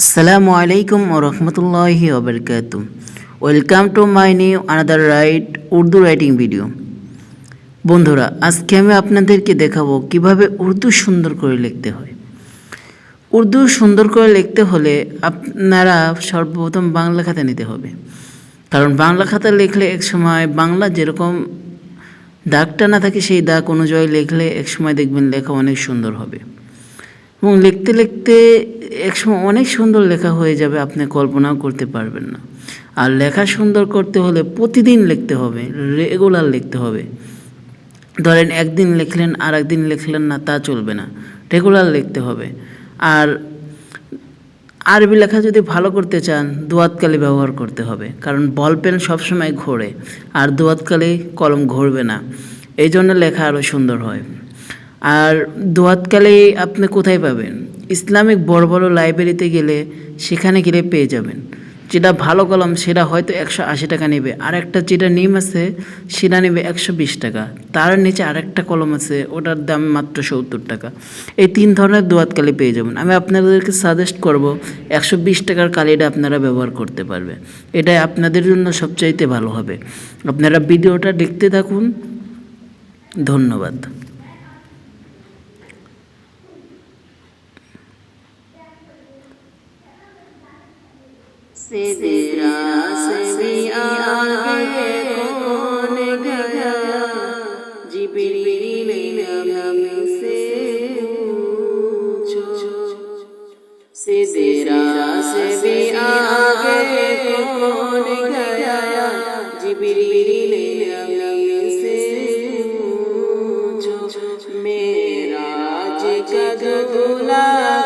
আসসালামু আলাইকুম ও রহমতুল্লাহি ওবরকাত welcome to my new another write Urdu writing video বন্ধুরা, আজকে আমি আপনাদেরকে দেখাবো কীভাবে উর্দু সুন্দর করে লিখতে হয়। উর্দু সুন্দর করে লিখতে হলে আপনারা সর্বপ্রথম বাংলা খাতা নিতে হবে। কারণ বাংলা খাতা লিখলে এক সময় বাংলা যেরকম দাগটা না থাকে, সেই দাগ অনুযায়ী লিখলে এক সময় দেখবেন লেখা অনেক সুন্দর হবে। এবং লিখতে লিখতে একসময় অনেক সুন্দর লেখা হয়ে যাবে, আপনি কল্পনাও করতে পারবেন না। আর লেখা সুন্দর করতে হলে প্রতিদিন লিখতে হবে, রেগুলার লিখতে হবে। ধরেন একদিন লিখলেন আর একদিন লিখলেন না, তা চলবে না, রেগুলার লিখতে হবে। আর আরবি লেখা যদি ভালো করতে চান, দোয়াতকালি ব্যবহার করতে হবে, কারণ বল পেন সবসময় ঘোরে, আর দোয়াতকালি কলম ঘুরবে না। এই জন্য লেখা আরও সুন্দর হয়। আর দোয়াতকালে আপনি কোথায় পাবেন? ইসলামিক বড় বড় লাইব্রেরিতে গেলে সেখানে গেলে পেয়ে যাবেন। যেটা ভালো কলম, সেটা হয়তো একশো আশি টাকা নেবে। আর একটা যেটা নিম আছে, সেটা নেবে একশো বিশ টাকা। তার নিচে আরেকটা কলম আছে, ওটার দাম মাত্র সত্তর টাকা। এই তিন ধরনের দোয়াতকালি পেয়ে যাবেন। আমি আপনাদেরকে সাজেস্ট করব, একশো বিশ টাকার কালিটা আপনারা ব্যবহার করতে পারবে এটাই আপনাদের জন্য সবচাইতে ভালো হবে। আপনারা ভিডিওটা দেখতে থাকুন। ধন্যবাদ। से तेरा से आगे गया जिब्रील नबी से से तेरा भी आगे कौन गया जिब्रील नबी से मेरा कौन बना